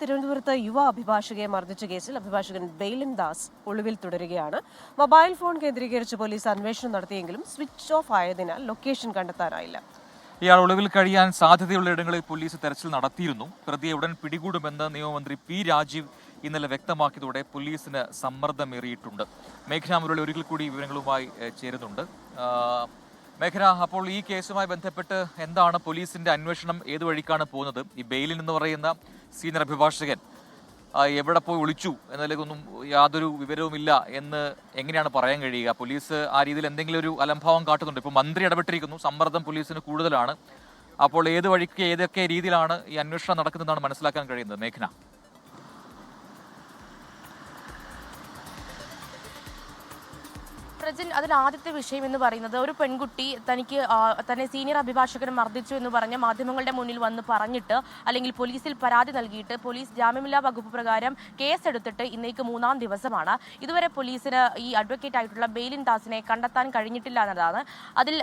തിരുവനന്തപുരത്ത് യുവ അഭിഭാഷകയെ മർദ്ദിച്ച കേസിൽ അഭിഭാഷകൻ ബെയിലിൻ ദാസ് ഒളിവിൽ തുടരുകയാണ്. മൊബൈൽ ഫോൺ കേന്ദ്രീകരിച്ച് പോലീസ് അന്വേഷണം നടത്തിയെങ്കിലും സ്വിച്ച് ഓഫ് ആയതിനാൽ ലൊക്കേഷൻ കണ്ടെത്താനായില്ല. ഇയാൾ ഒളിവിൽ കഴിയാൻ സാധ്യതയുള്ള ഇടങ്ങളിൽ പോലീസ് തെരച്ചിൽ നടത്തിയിരുന്നു. പ്രതിയെ ഉടൻ പിടികൂടുമെന്ന് നിയമമന്ത്രി പി രാജീവ് ഇന്നലെ വ്യക്തമാക്കിയതോടെ പോലീസിന് സമ്മർദ്ദമേറിയിട്ടുണ്ട്. മേഘന മുരളി ഒരിക്കൽ കൂടി വിവരങ്ങളുമായി ചേരുന്നുണ്ട്. മേഘന അപ്പോൾ ഈ കേസുമായി ബന്ധപ്പെട്ട് എന്താണ് പോലീസിന്റെ അന്വേഷണം? ഏത് വഴിക്കാണ് പോകുന്നത്? ഈ ബെയിലിൻ എന്ന് പറയുന്ന സീനിയർ അഭിഭാഷകൻ എവിടെ പോയി ഒളിച്ചു എന്നതിലേക്കൊന്നും യാതൊരു വിവരവുമില്ല എന്ന് എങ്ങനെയാണ് പറയാൻ കഴിയുക? പോലീസ് ആ രീതിയിൽ എന്തെങ്കിലും ഒരു അലംഭാവം കാട്ടുന്നുണ്ട്? ഇപ്പോൾ മന്ത്രി ഇടപെട്ടിരിക്കുന്നു സമ്മർദ്ദം പോലീസിന് കൂടുതലാണ്. അപ്പോൾ ഏത് വഴിക്ക് ഏതൊക്കെ രീതിയിലാണ് ഈ അന്വേഷണം നടക്കുന്നതെന്നാണ് മനസ്സിലാക്കാൻ കഴിയുന്നത്? മേഘന. പ്രജൻ അതിൽ ആദ്യത്തെ വിഷയം എന്ന് പറയുന്നത് ഒരു പെൺകുട്ടി തനിക്ക് തന്നെ സീനിയർ അഭിഭാഷകൻ മർദ്ദിച്ചു എന്ന് പറഞ്ഞ് മാധ്യമങ്ങളുടെ മുന്നിൽ വന്ന് പറഞ്ഞിട്ട് അല്ലെങ്കിൽ പോലീസിൽ പരാതി നൽകിയിട്ട് പോലീസ് ജാമ്യമില്ലാ വകുപ്പ് പ്രകാരം കേസെടുത്തിട്ട് ഇന്നേക്ക് മൂന്നാം ദിവസമാണ്. ഇതുവരെ പോലീസിന് ഈ അഡ്വക്കേറ്റ് ആയിട്ടുള്ള ബെയിലിൻ ദാസിനെ കണ്ടെത്താൻ കഴിഞ്ഞിട്ടില്ല എന്നതാണ്. അതിൽ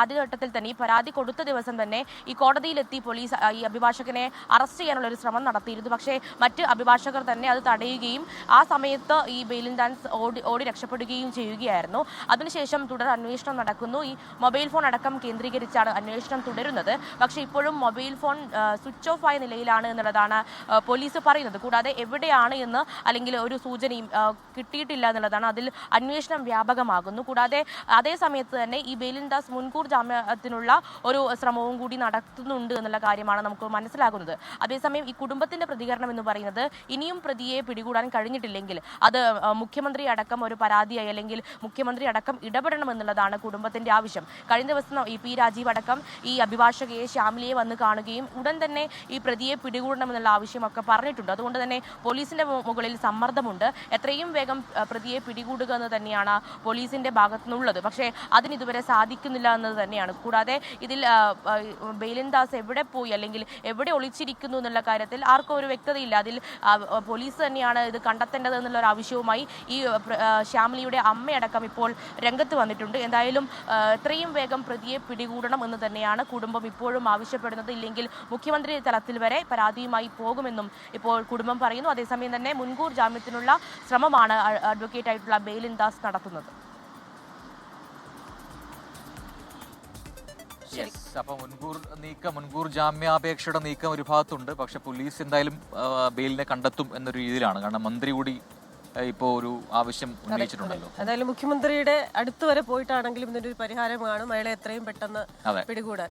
ആദ്യഘട്ടത്തിൽ തന്നെ ഈ പരാതി കൊടുത്ത ദിവസം തന്നെ ഈ കോടതിയിലെത്തി പോലീസ് ഈ അഭിഭാഷകനെ അറസ്റ്റ് ചെയ്യാനുള്ള ഒരു ശ്രമം നടത്തിയിരുന്നു. പക്ഷേ മറ്റ് അഭിഭാഷകർ തന്നെ അത് തടയുകയും ആ സമയത്ത് ഈ ബെയിലിൻ ദാൻസ് ഓടി ഓടി രക്ഷപ്പെടുകയും ചെയ്യുകയായിരുന്നു. അതിനുശേഷം തുടർ അന്വേഷണം നടക്കുന്നു. ഈ മൊബൈൽ ഫോൺ അടക്കം കേന്ദ്രീകരിച്ചാണ് അന്വേഷണം തുടരുന്നത്. പക്ഷേ ഇപ്പോഴും മൊബൈൽ ഫോൺ സ്വിച്ച് ഓഫ് ആയ നിലയിലാണ് എന്നുള്ളതാണ് പോലീസ് പറയുന്നത്. കൂടാതെ എവിടെയാണ് എന്ന് അല്ലെങ്കിൽ ഒരു സൂചനയും കിട്ടിയിട്ടില്ല എന്നുള്ളതാണ് അതിൽ അന്വേഷണം വ്യാപകമാകുന്നു. കൂടാതെ അതേ സമയത്ത് തന്നെ ഈ ബേലിൻദാസ് മുൻകൂർ ജാമ്യത്തിനുള്ള ഒരു ശ്രമവും കൂടി നടത്തുന്നുണ്ട് എന്നുള്ള കാര്യമാണ് നമുക്ക് മനസ്സിലാകുന്നത്. അതേസമയം ഈ കുടുംബത്തിന്റെ പ്രതികരണം എന്ന് പറയുന്നത് ഇനിയും പ്രതിയെ പിടികൂടാൻ കഴിഞ്ഞിട്ടില്ലെങ്കിൽ അത് മുഖ്യമന്ത്രി അടക്കം ഒരു പരാതിയായി അല്ലെങ്കിൽ മുഖ്യമന്ത്രി അടക്കം ഇടപെടണമെന്നുള്ളതാണ് കുടുംബത്തിന്റെ ആവശ്യം. കഴിഞ്ഞ ദിവസം ഈ പി രാജീവ് അടക്കം ഈ അഭിഭാഷകയെ ശ്യാമിലിയെ വന്ന് കാണുകയും ഉടൻ തന്നെ ഈ പ്രതിയെ പിടികൂടണമെന്നുള്ള ആവശ്യമൊക്കെ പറഞ്ഞിട്ടുണ്ട്. അതുകൊണ്ട് തന്നെ പോലീസിന്റെ മുകളിൽ സമ്മർദ്ദമുണ്ട്. എത്രയും വേഗം പ്രതിയെ പിടികൂടുക എന്ന് തന്നെയാണ് പോലീസിന്റെ ഭാഗത്തുനിന്നുള്ളത്. പക്ഷേ അതിന് ഇതുവരെ സാധിക്കുന്നില്ല എന്നത് തന്നെയാണ്. കൂടാതെ ഇതിൽ ആ, ആ, ബെയിലിൻ ദാസ് എവിടെ പോയി? അല്ലെങ്കിൽ എവിടെ ഒളിച്ചിരിക്കുന്നു എന്നുള്ള കാര്യത്തിൽ ആർക്കും ഒരു വ്യക്തതയില്ല. അതിൽ പോലീസ് തന്നെയാണ് ഇത് കണ്ടെത്തേണ്ടത് എന്നുള്ള ഒരു ആവശ്യവുമായി ഈ ശ്യാമിലിയുടെ അമ്മയടക്കം ഇപ്പോൾ രംഗത്ത് വന്നിട്ടുണ്ട്. എന്തായാലും എത്രയും വേഗം പ്രതിയെ പിടികൂടണം എന്ന് തന്നെയാണ് കുടുംബം ഇപ്പോഴും ആവശ്യപ്പെടുന്നത്. ഇല്ലെങ്കിൽ മുഖ്യമന്ത്രി തലത്തിൽ വരെ പരാതിയുമായി പോകുമെന്നും ഇപ്പോൾ കുടുംബം പറയുന്നു. അതേസമയം തന്നെ മുൻകൂർ ജാമ്യത്തിനുള്ള ശ്രമമാണ് അഡ്വക്കേറ്റ് ആയിട്ടുള്ള ബെയിലിൻ ദാസ് നടത്തുന്നത്. അപ്പൊ മുൻകൂർ നീക്കം മുൻകൂർ ജാമ്യാപേക്ഷയുടെ നീക്കം ഒരു ഭാഗത്തുണ്ട്. പക്ഷെ പോലീസ് എന്തായാലും ബെയിലിനെ കണ്ടെത്തും എന്നൊരു രീതിയിലാണ്. കാരണം മന്ത്രി കൂടി ആ, ഇപ്പോ ഒരു ആവശ്യം ഉന്നയിച്ചിട്ടുണ്ടല്ലോ. എന്തായാലും മുഖ്യമന്ത്രിയുടെ അടുത്ത് വരെ പോയിട്ടാണെങ്കിലും ഇതിനൊരു ഒരു പരിഹാരമാണ് അയാളെ എത്രയും പെട്ടെന്ന് പിടികൂടാൻ.